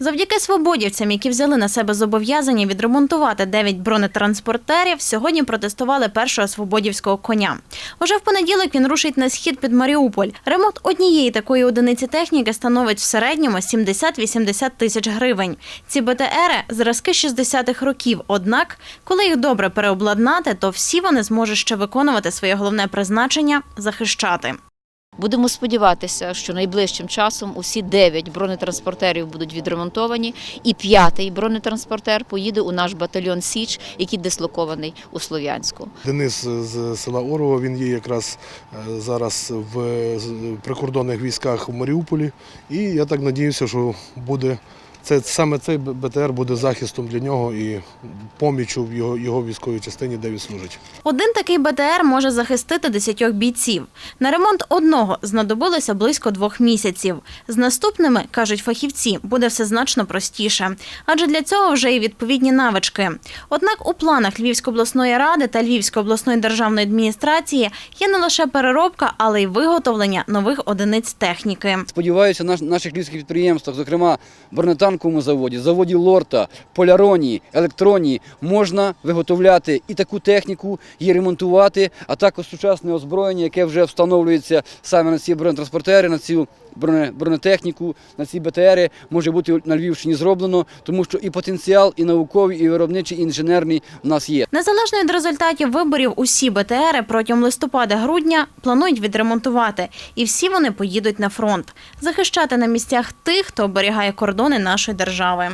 Завдяки свободівцям, які взяли на себе зобов'язання відремонтувати 9 бронетранспортерів, сьогодні протестували першого свободівського коня. Уже в понеділок він рушить на схід під Маріуполь. Ремонт однієї такої одиниці техніки становить в середньому 70-80 тисяч гривень. Ці БТРи – зразки 60-х років. Однак, коли їх добре переобладнати, то всі вони зможуть ще виконувати своє головне призначення – захищати. Будемо сподіватися, що найближчим часом усі дев'ять бронетранспортерів будуть відремонтовані, і п'ятий бронетранспортер поїде у наш батальйон Січ, який дислокований у Слов'янську. Денис з села Орово, він є якраз е, зараз в прикордонних військах в Маріуполі. І я так надіюся, що буде це саме цей БТР буде захистом для нього і поміччю в його, його військовій частині, де він служить. Один такий БТР може захистити десятьох бійців. На ремонт одного знадобилося близько двох місяців. З наступними, кажуть фахівці, буде все значно простіше, адже для цього вже є відповідні навички. Однак у планах Львівської обласної ради та Львівської обласної державної адміністрації є не лише переробка, але й виготовлення нових одиниць техніки. Сподіваюся, на наших львівських підприємствах, зокрема бронетанковому заводі, заводі Лорта, Поляроні, Електроні, можна виготовляти і таку техніку, її ремонтувати, а також сучасне озброєння, яке вже встановлюється саме на ці бронетранспортери, на цю броне- бронетехніку, на ці БТРи. Може бути на Львівщині зроблено, тому що і потенціал, і науковий, і виробничий, і інженерний в нас є. Незалежно від результатів виборів, усі БТРи протягом листопада-грудня планують відремонтувати, і всі вони поїдуть на фронт. Захищати на місцях тих, хто оберігає кордони нашої держави.